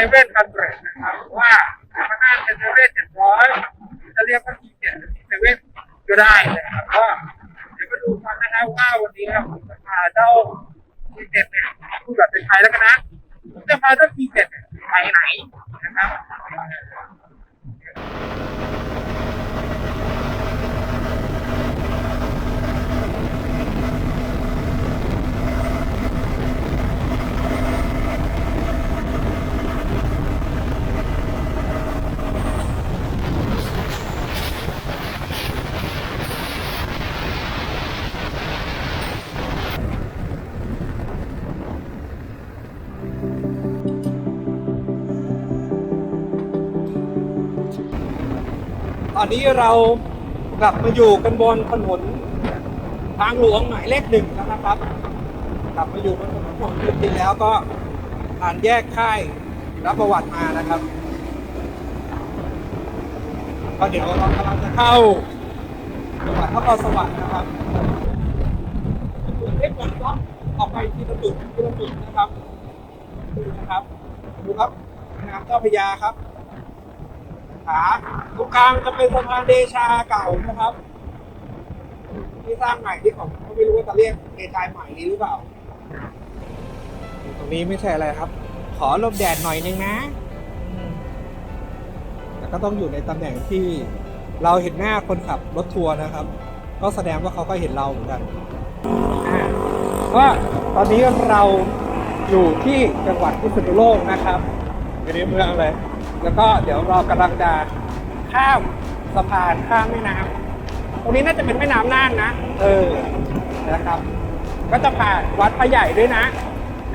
เนเร่นะฮะเซเว่นฮันเดรนะครับว่าพนักเจเนเร่เจ็ดร้อยจะเรียกว่าทีเจ็ดเซเว่นก็ได้นะครับก็เดี๋ยวมาดูกันนะครับว่าวันนี้เราจะพาเจ้าทีเจ็ดเนี่ยพูดแบบเป็นไทยแล้วกันนะจะพาเจ้าทีเจ็ดไปไหนนะครับ อนนี้เรากลับมาอยู่กันบนถนนทางหลวงหมายเลขหนึ่งแล้วนะครับ กลับมาอยู่บนถนนหลวงจริงๆแล้วก็ผ่านแยกค่ายรับประวัติมานะครับก็เดี๋ยวเรากำลังจะเข้าจังหวัดนครสวรรค์นะครับเล็กกว่าล็อออกไปทีละจุดทีละจุดนะครับดูนะครับดูครับน้ำเจ้าพยาครับ ขาตรงกลางจะเป็นสะพานเดชาเก่านะครับ ที่สร้างใหม่ที่ของเขาไม่รู้ว่าจะเรียกเดชาใหม่นี้หรือเปล่า ตรงนี้ไม่ใช่อะไรครับ ขอลบแดดหน่อยนึงนะแต่ก็ต้องอยู่ในตำแหน่งที่เราเห็นหน้าคนขับรถทัวร์นะครับ ก็แสดงว่าเขาก็เห็นเราเหมือนกันว่าตอนนี้เราอยู่ที่จังหวัดพิษณุโลกนะครับอยู่ในเมืองเลย แล้วก็เดี๋ยวเรากำลังจะข้ามสะพานข้ามแม่น้ำตรงนี้น่าจะเป็นแม่น้ำน่านนะ เออนะครับ ก็จะผ่านวัดพระใหญ่ด้วยนะ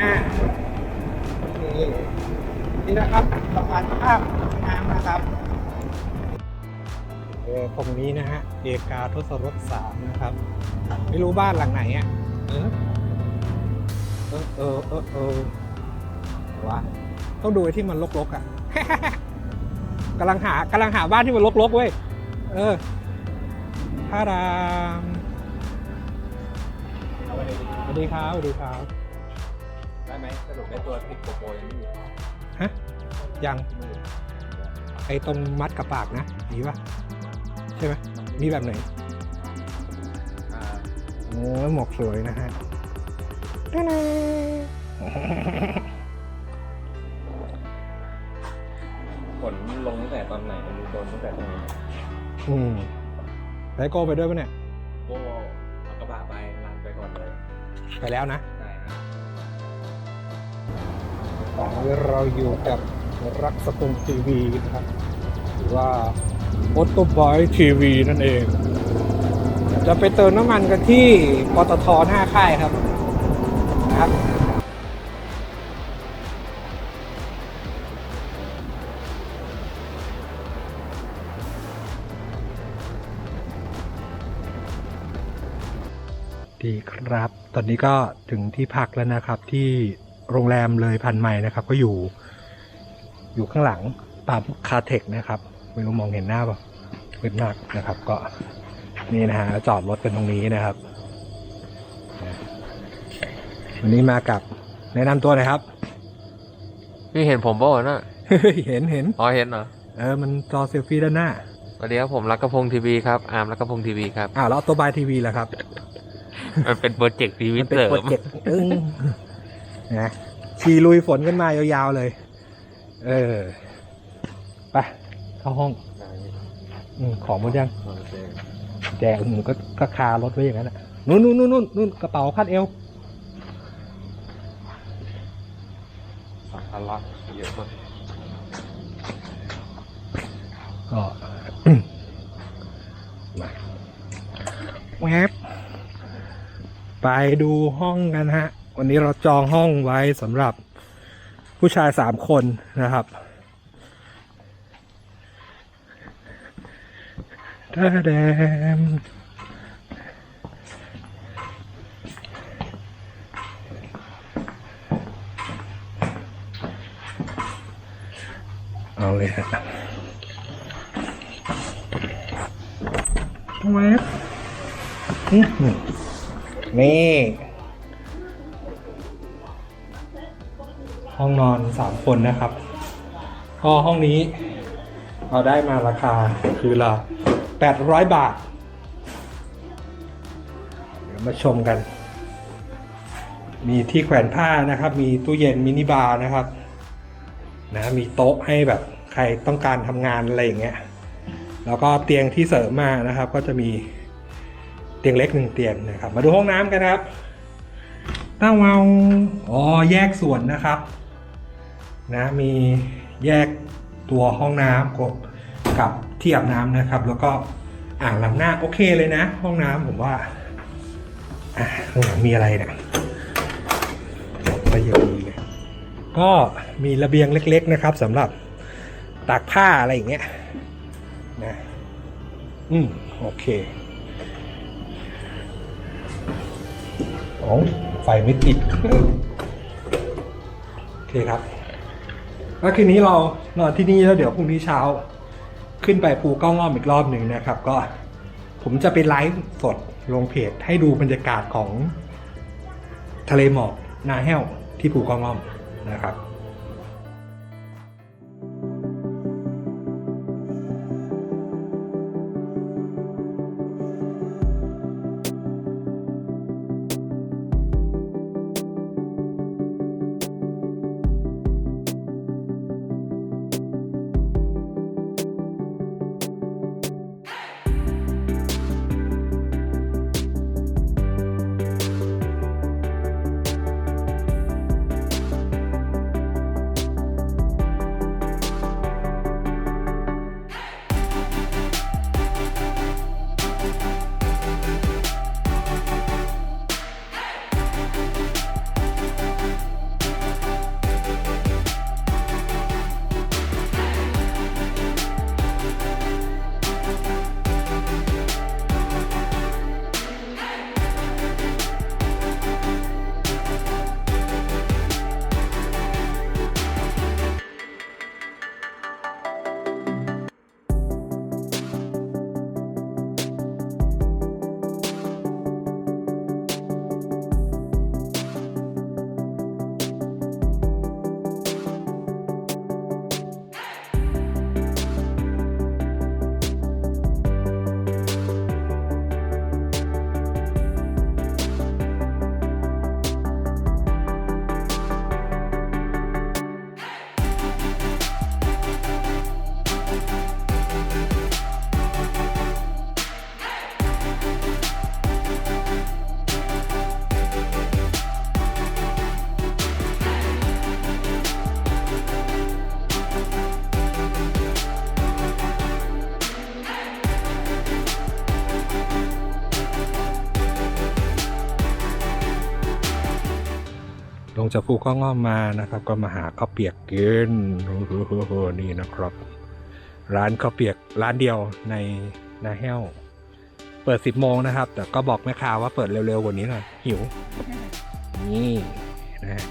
อ่านี่นี่นะครับสะพานข้ามแม่น้ำนะครับเออตรงนี้นะฮะเอกาทศรถสามนะครับ ไม่รู้บ้านหลังไหนอะเออเออเออเออเออวะต้องดูไอ้ที่มันลกๆอะ กำลังหากำลังหาบ้านที่มันลกๆเว้ย เออพระรามสวัสดีครับสวัสดีครับได้ไหมสรุปได้ตัวติดโกโปรยังไม่มีฮะยังไอ้ตรงมัดกับปากนะมีปะใช่ไหมมีแบบไหนอ่าโอ้ยหมวกสวยนะฮะตะนา อืมไลโก้ไปด้วยปะเนี่ยโก้เอากระบะไปลานไปก่อนเลยไปแล้วนะ ได้ครับตอนนี้เราอยู่กับรักสกุลทีวีนะครับ หรือว่าออโตบอยทีวีนั่นเอง จะไปเติมน้ำมันกันที่ปตทหน้าค่ายครับนะครับ ดีครับ ตอนนี้ก็ถึงที่พักแล้วนะครับ ที่โรงแรมเลยพันไม้นะครับ ก็อยู่ อยู่ข้างหลังปั๊มคาเทคนะครับ ไม่รู้มองเห็นหน้าเปล่ามืดมากนะครับ ก็นี่นะฮะจอดรถกันตรงนี้นะครับนะวันนี้มากับแนะนำตัวหน่อยครับ พี่เห็นผมเปล่าวะน่ะเห็นเห็นอ๋อเห็นเหรอเออมันจอเซลฟี่ด้านหน้าสวัสดีครับผมรักกระพงทีวีครับอาร์มรักกระพงทีวีครับอ้าวแล้วตัวบายทีวีล่ะครับ มันเป็นโปรเจกต์ทีวีมันเป็นเสริโปรมเจกต์อึ้งนะชีลุยฝนกันมายาวๆเลย เออไปเข้าห้องอืมของหมดยังแจกหนูก็ก็คารถไว้อย่างนั้นอะนู่นนู่นนู่นนู่นนู่นกระเป๋าคาดเอวสัมภาระเยอะมากก็ มาแวบ ไปดูห้องกันฮะ วันนี้เราจองห้องไว้สำหรับผู้ชายสามคนนะครับดาแดมเอาเลยฮะแวบอื้อหือ นี่ ห้องนอนสามคนนะครับ ก็ห้องนี้ เราได้มาราคาคือละ800บาท เดี๋ยวมาชมกัน มีที่แขวนผ้านะครับ มีตู้เย็นมินิบาร์นะครับนะมีโต๊ะให้แบบใครต้องการทำงานอะไรอย่างเงี้ย แล้วก็เตียงที่เสริมมานะครับ ก็จะมี ตียงเล็กหนึ่งเตียงนะครับ มาดูห้องน้ำกันครับตั้งเมาอ๋อแยกส่วนนะครับ นะมีแยกตัวห้องน้ำกับกับที่อาบน้ำนะครับ แล้วก็อ่างล้างหน้าโอเคเลยนะ ห้องน้ำผมว่าอ่ามีอะไรเนี่ยไปอย่างดีเลยก็มีระเบียงเล็ก ๆนะครับสำหรับตากผ้าอะไรอย่างเงี้ยนะอืมโอเค โอ้ไฟไม่ติด โอเคครับ แล้วคืนนี้เรานอนที่นี่แล้วเดี๋ยวพรุ่งนี้เช้า ขึ้นไปภูเก้าง่อมอีกรอบหนึ่งนะครับ ก็ผมจะไปไลฟ์สดลงเพจให้ดูบรรยากาศของทะเลหมอกนาแห้วที่ภูเก้าง่อมนะครับ จากภูข้าวงอมมานะครับ ก็มาหาข้าวเปียกกินโอ้โหนี่นะครับ ร้านข้าวเปียกร้านเดียวในนาแห้ว เปิด10โมงนะครับ แต่ก็บอกแม่ค้าว่าเปิดเร็วๆกว่านี้หน่อยหิว นี่นะฮะ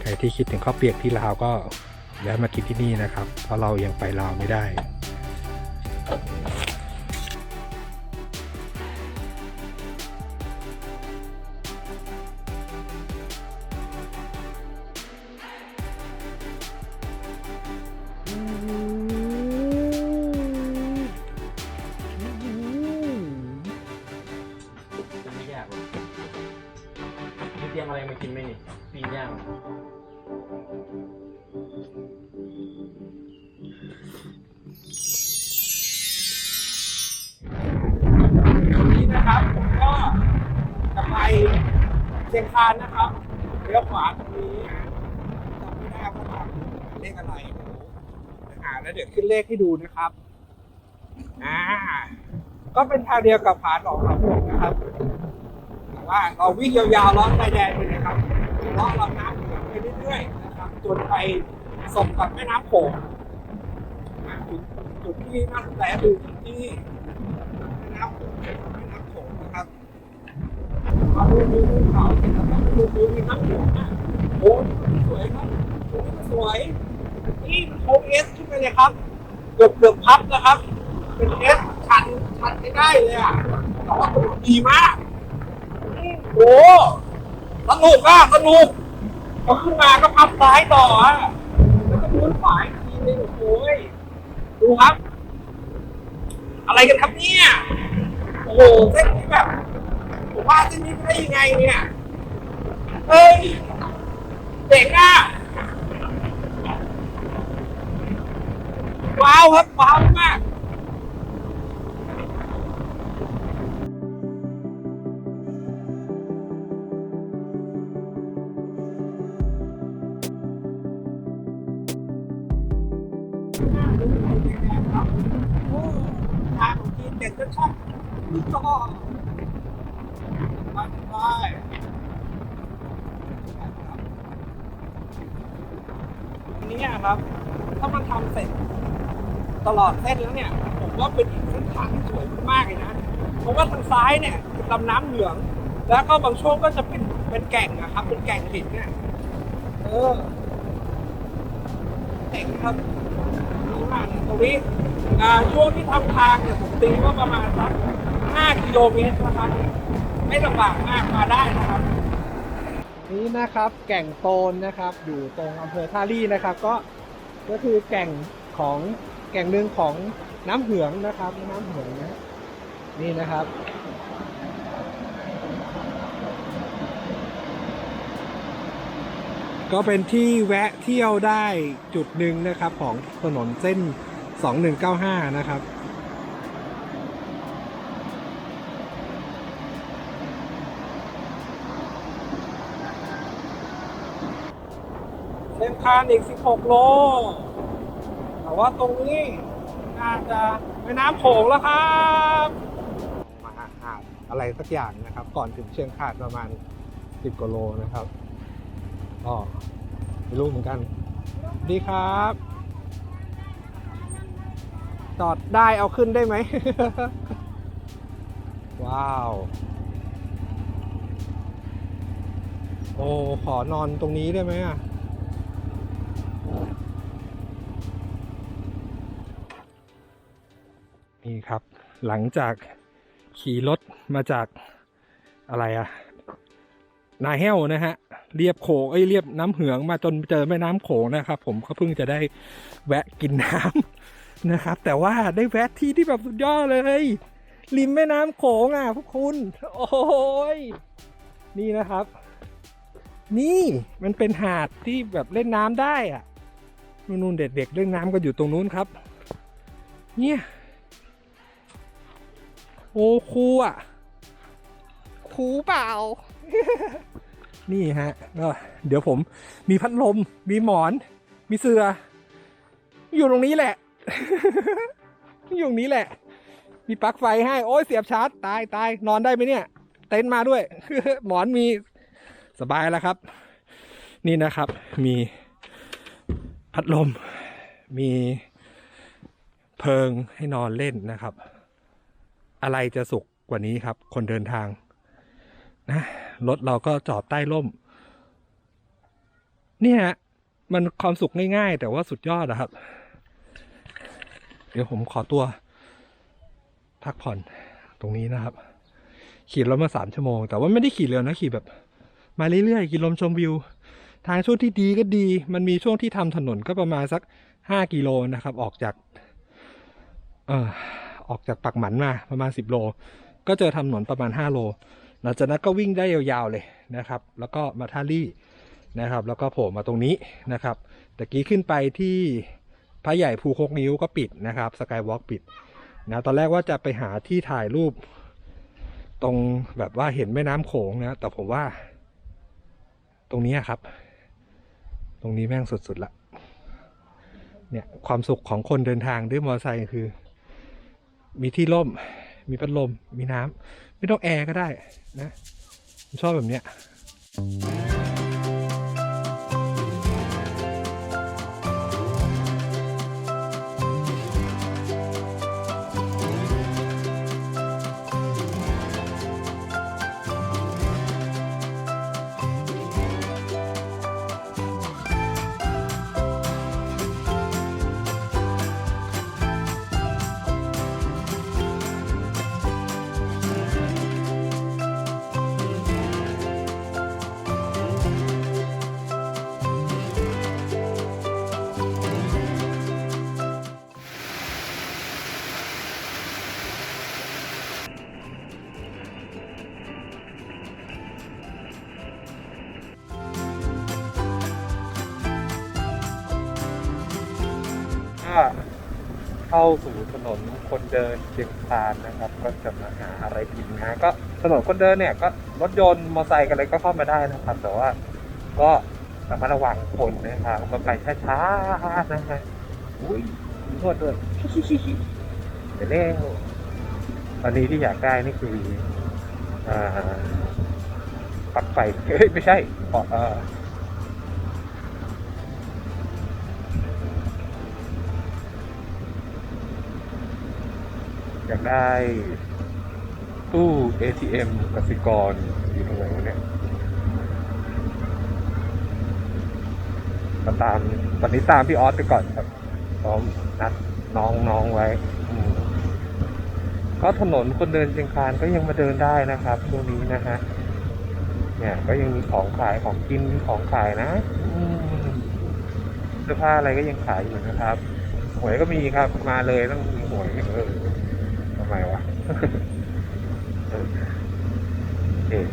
ใครที่คิดถึงข้าวเปียกที่ลาวก็แวะมากินที่นี่นะครับ เพราะเรายังไปลาวไม่ได้ รียมอะไรมากินไหมนี่ปีนย่างวันนี้นะครับผมก็จะไปเชียงคานนะครับเลี้ยวขวาตรงนี้จำไม่ได้ว่าทางเลขอะไรเดี๋ยวหาแล้วเดี๋ยวขึ้นเลขให้ดูนะครับอ่าก็เป็นทางเดียวกับผาหนองลำพงนะครับ ว่าเราวิ่งยาวๆลาะชายแดนไปเลยครับเลาะลำน้ำเหนือไปเรื่อยๆนะครับจนไปส่งกับแม่น้ำโขงอ่าจุดจุดที่น่าสนใจก็คือที่แม่น้ำโขงแม่น้ำโขงนะครับมาดูดูภูเขาเสร็จแล้วก็ดูดูแม่น้ำโขงนะโอ้ยสวยครับโอ้ยสวยนี่มันโค้งเอสขึ้นไปเลยครับเกือบเกือบพับนะครับ เป็นเอสชันชันไม่ได้เลยอะแต่ว่าดีมาก โอ้สนุกอะสนุกพอขึ้นมาก็พับซ้ายต่ออะแล้วก็ม้วนขวาอีกทีนึงโอ้ยดูครับ อะไรกันครับเนี่ย โอ้โหเส้นนี้แบบผมว่าเส้นนี้ได้ยังไงเนี่ยเฮ้ยเจ๋งอะว้าวครับว้าวมาก อันนี้อะครับ ถ้ามันทำเสร็จตลอดเส้นแล้วเนี่ย ผมว่าเป็นอีกเส้นทางที่สวยมากๆเลยนะ เพราะว่าทางซ้ายเนี่ยลำน้ำเหลือง แล้วก็บางช่วงก็จะเป็นเป็นแก่งอะครับ เป็นแก่งหินเนี่ยเออเจ๋งครับดีมากเลยตรงนี้ช่วงที่ทำทางเนี่ยผมตีว่าประมาณสัก5กิโลเมตรนะครับไม่ลำบากมากมาได้นะครับ นี่นะครับ แก่งโตนนะครับ อยู่ตรงอำเภอท่าลี่นะครับ ก็ก็คือแก่งของแก่งหนึ่งของน้ำเหืองนะครับน้ำเหืองนะนี่นะครับก็เป็นที่แวะเที่ยวได้จุดหนึ่งนะครับ ของถนนเส้น 2195 นะครับ เส้นอีก 16 โล แต่ว่าตรงนี้น่าจะแม่น้ำโขงแล้วครับมาหาดอะไรสักอย่างนะครับ ก่อนถึงเชียงคานประมาณ 10กว่าโลนะครับก็ไม่รู้เหมือนกัน ดีครับ จอดได้เอาขึ้นได้ไหม ว้าว โอ้ ขอนอนตรงนี้ได้ไหมอะ หลังจากขี่รถมาจากอะไรอะนาแห้วนะฮะเรียบโขงเอ้ยเรียบน้ำเหืองมาจนเจอแม่น้ำโขงนะครับ ผมก็เพิ่งจะได้แวะกินน้ำนะครับ แต่ว่าได้แวะที่ที่แบบสุดยอดเลยริมแม่น้ำโขงอะพวกคุณ โอ้ยนี่นะครับ นี่มันเป็นหาดที่แบบเล่นน้ำได้อะนู่นเด็กๆเล่นน้ำกันอยู่ตรงนู้นครับ เนี่ย โอ้ครูอะครูเปล่า นี่ฮะก็เดี๋ยวผมมีพัดลม มีหมอน มีเสือ อยู่ตรงนี้แหละ อยู่ตรงนี้แหละ มีปลั๊กไฟให้ โอ้ยเสียบชาร์จ ตายตายนอนได้ไหมเนี่ย เต็นท์มาด้วย หมอนมีสบายแล้วครับ นี่นะครับ มีพัดลม มีเพิงให้นอนเล่นนะครับ อะไรจะสุขกว่านี้ครับ คนเดินทางนะรถเราก็จอดใต้ร่ม เนี่ยฮะมันความสุขง่ายๆ แต่ว่าสุดยอดอะครับ เดี๋ยวผมขอตัว พักผ่อนตรงนี้นะครับ ขี่รถมาสามชั่วโมง แต่ว่าไม่ได้ขี่เร็วนะขี่แบบ มาเรื่อยๆขี่ลมชมวิว ทางช่วงที่ดีก็ดี มันมีช่วงที่ทำถนนก็ประมาณสักห้ากิโลนะครับ ออกจาก เอ่อ ออกจากปักหมันมาประมาณสิบโล ก็เจอทำถนนประมาณห้าโลหลังจากนั้นก็วิ่งได้ยาวๆเลยนะครับ แล้วก็มาท่าลี่นะครับ แล้วก็โผล่มาตรงนี้นะครับตะกี้ขึ้นไปที่พระใหญ่ภูโคกนิ้วก็ปิดนะครับสกายวอล์กปิดนะตอนแรกว่าจะไปหาที่ถ่ายรูป ตรงแบบว่าเห็นแม่น้ำโขงนะแต่ผมว่า ตรงนี้ครับ ตรงนี้แม่งสุดๆละเนี่ยความสุขของคนเดินทางด้วยมอเตอร์ไซค์คือ มีที่ร่ม มีพัดลม มีน้ำไม่ต้องแอร์ก็ได้นะผมชอบแบบเนี้ยาสู่ถนนคนเดินเชียงคานนะครับ ก็จะมาหาอะไรกินนะก็ถนนคนเดินเนี่ยก็รถยนต์มอเตอร์ไซค์กันอะไรก็เข้ามาได้นะครับ แต่ว่าก็ระมัดระวังคนนะครับก็ไปช้าๆนะฮะอุ้ยขอโทษด้วยเดี๋ยวเร่งตอนนี้ที่อยากได้นี่คืออ่าปลั๊กไฟเฮ้ยไม่ใช่เออ อยากได้ตู้ ATM กสิกรอยู่ตรงไหนวะเนี่ยก็ตามตอนนี้ตามพี่ออสไปก่อนครับพร้อมนัดน้องน้องไว้ก็ถนนคนเดินเชียงคานก็ยังมาเดินได้นะครับช่วงนี้นะฮะเนี่ย ก็ยังมีของขายของกินของขายนะเสื้อผ้าอะไรก็ยังขายอยู่นะครับ หวยก็มีครับมาเลยต้องมีหวยเออำไมวะเออเอ๊ะ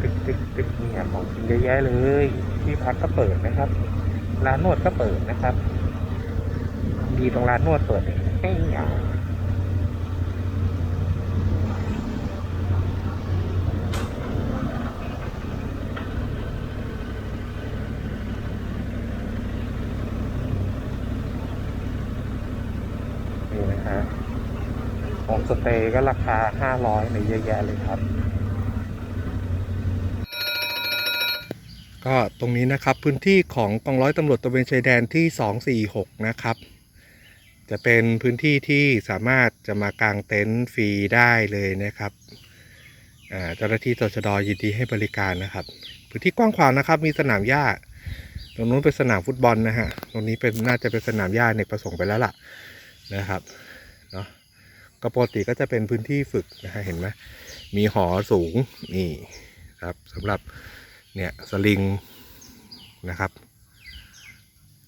ตึกตึกตึกเนี่ยของกินเยอะแยะเลย ที่พักก็เปิดนะครับ ร้านนวดก็เปิดนะครับ ดีตรงร้านนวดเปิดเองเอ้ยอะนี่นะฮะโฮม สเตย์ก็ราคาห้าร้อยในเยอะแยะเลยครับ ก็ตรงนี้นะครับพื้นที่ของกองร้อยตำรวจตระเวนชายแดนที่ 246 นะครับ จะเป็นพื้นที่ที่สามารถจะมากางเต็นท์ฟรีได้เลยนะครับเจ้าหน้าที่ตชดยินดีให้บริการนะครับ พื้นที่กว้างขวางนะครับ มีสนามหญ้าตรงนู้นเป็นสนามฟุตบอลนะฮะ ตรงนี้เป็นน่าจะเป็นสนามหญ้าในกประสงค์ไปแล้วล่ะนะครับ ก็ปกติก็จะเป็นพื้นที่ฝึกนะฮะเห็นไหมมีหอสูงนี่ครับสำหรับเนี่ยสลิงนะครับ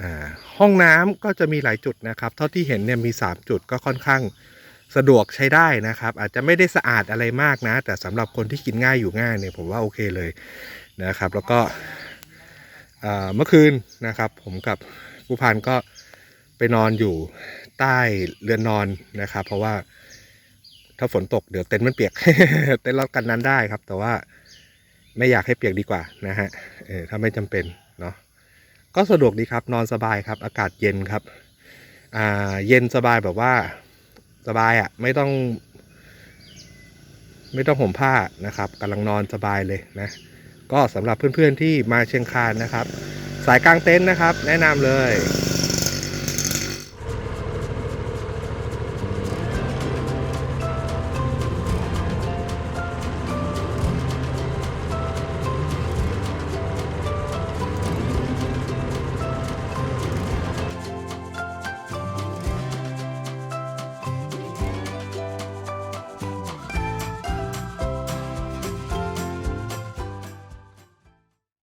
อ่าห้องน้ำก็จะมีหลายจุดนะครับ เท่าที่เห็นเนี่ยมี 3 จุดก็ค่อนข้างสะดวกใช้ได้นะครับ อาจจะไม่ได้สะอาดอะไรมากนะ แต่สำหรับคนที่กินง่ายอยู่ง่ายเนี่ยผมว่าโอเคเลยนะครับ แล้วก็เมื่อคืนนะครับ ผมกับผู้พันก็ไปนอนอยู่ ใต้เรือนนอนนะครับ เพราะว่าถ้าฝนตกเดี๋ยวเต็นท์มันเปียก เต็นท์เรากันนั้นได้ครับ แต่ว่าไม่อยากให้เปียกดีกว่านะฮะเออถ้าไม่จำเป็นเนาะก็สะดวกดีครับ นอนสบายครับ อากาศเย็นครับ อ่าเย็นสบายแบบว่าสบายอะ่ะ ไม่ต้อง ไม่ต้องห่มผ้านะครับกำลังนอนสบายเลยนะ ก็สำหรับเพื่อนๆที่มาเชียงคานนะครับ สายกลางเต็นท์นะครับ แนะนำเลย